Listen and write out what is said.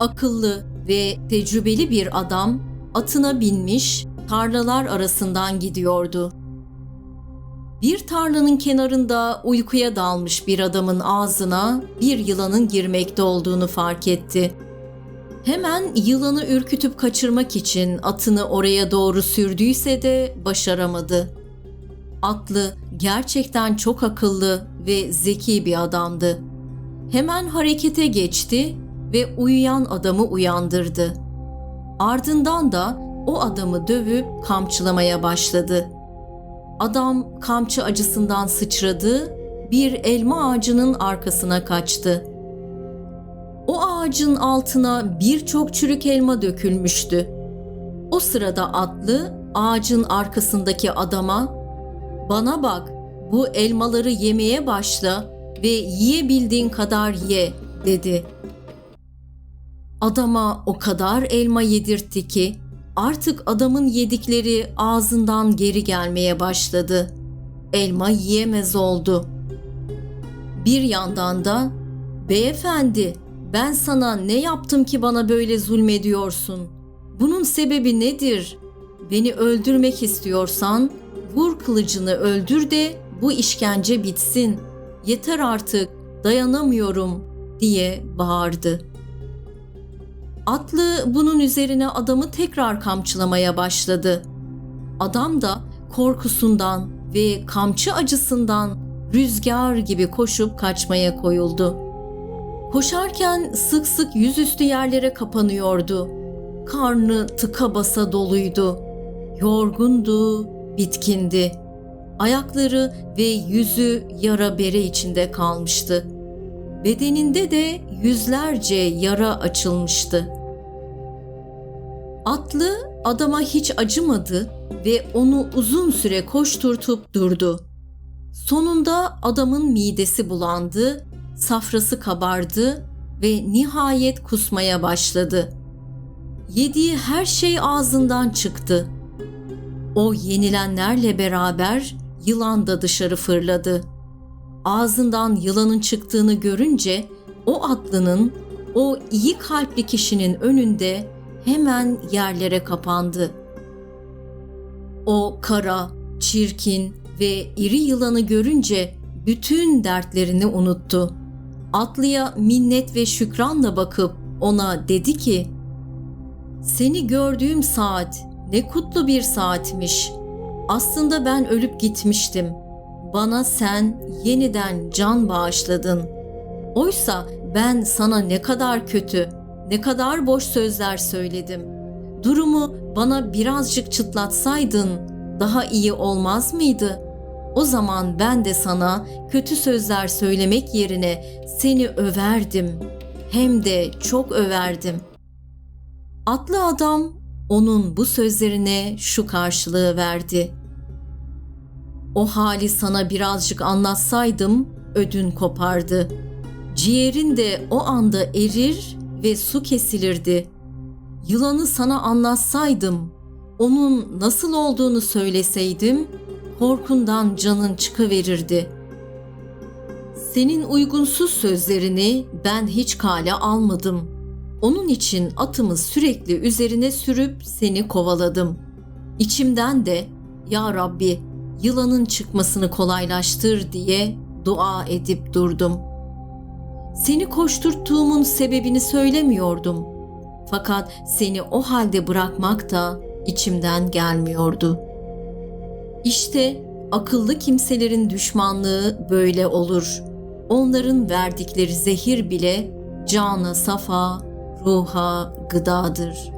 akıllı ve tecrübeli bir adam atına binmiş tarlalar arasından gidiyordu. Bir tarlanın kenarında uykuya dalmış bir adamın ağzına bir yılanın girmekte olduğunu fark etti. Hemen yılanı ürkütüp kaçırmak için atını oraya doğru sürdüyse de başaramadı. Atlı gerçekten çok akıllı ve zeki bir adamdı. Hemen harekete geçti ve uyuyan adamı uyandırdı. Ardından da o adamı dövüp kamçılamaya başladı. Adam kamçı acısından sıçradı, bir elma ağacının arkasına kaçtı. O ağacın altına birçok çürük elma dökülmüştü. O sırada atlı ağacın arkasındaki adama "Bana bak, bu elmaları yemeye başla ve yiyebildiğin kadar ye." dedi. Adama o kadar elma yedirtti ki artık adamın yedikleri ağzından geri gelmeye başladı. Elma yiyemez oldu. Bir yandan da "Beyefendi, ben sana ne yaptım ki bana böyle zulmediyorsun? Bunun sebebi nedir? Beni öldürmek istiyorsan vur kılıcını öldür de bu işkence bitsin. Yeter artık, dayanamıyorum." diye bağırdı. Atlı bunun üzerine adamı tekrar kamçılamaya başladı. Adam da korkusundan ve kamçı acısından rüzgar gibi koşup kaçmaya koyuldu. Koşarken sık sık yüzüstü yerlere kapanıyordu. Karnı tıka basa doluydu. Yorgundu, bitkindi. Ayakları ve yüzü yara bere içinde kalmıştı. Bedeninde de yüzlerce yara açılmıştı. Atlı adama hiç acımadı ve onu uzun süre koşturtup durdu. Sonunda adamın midesi bulandı, safrası kabardı ve nihayet kusmaya başladı. Yediği her şey ağzından çıktı. O yenilenlerle beraber yılan da dışarı fırladı. Ağzından yılanın çıktığını görünce o atlının, o iyi kalpli kişinin önünde hemen yerlere kapandı. O kara, çirkin ve iri yılanı görünce bütün dertlerini unuttu. Atlıya minnet ve şükranla bakıp ona dedi ki: "Seni gördüğüm saat ne kutlu bir saatmiş. Aslında ben ölüp gitmiştim. Bana sen yeniden can bağışladın. Oysa ben sana ne kadar kötü, ne kadar boş sözler söyledim. Durumu bana birazcık çıtlatsaydın daha iyi olmaz mıydı? O zaman ben de sana kötü sözler söylemek yerine seni överdim. Hem de çok överdim. Atlı adam onun bu sözlerine şu karşılığı verdi. O hali sana birazcık anlatsaydım ödün kopardı. Ciğerin de o anda erir ve su kesilirdi. Yılanı sana anlatsaydım, onun nasıl olduğunu söyleseydim, korkundan canın çıkıverirdi. Senin uygunsuz sözlerini ben hiç kale almadım. Onun için atımı sürekli üzerine sürüp seni kovaladım. İçimden de ya Rabbi yılanın çıkmasını kolaylaştır diye dua edip durdum. Seni koşturttuğumun sebebini söylemiyordum. Fakat seni o halde bırakmak da içimden gelmiyordu. İşte akıllı kimselerin düşmanlığı böyle olur. Onların verdikleri zehir bile cana safa, ruha gıdadır.''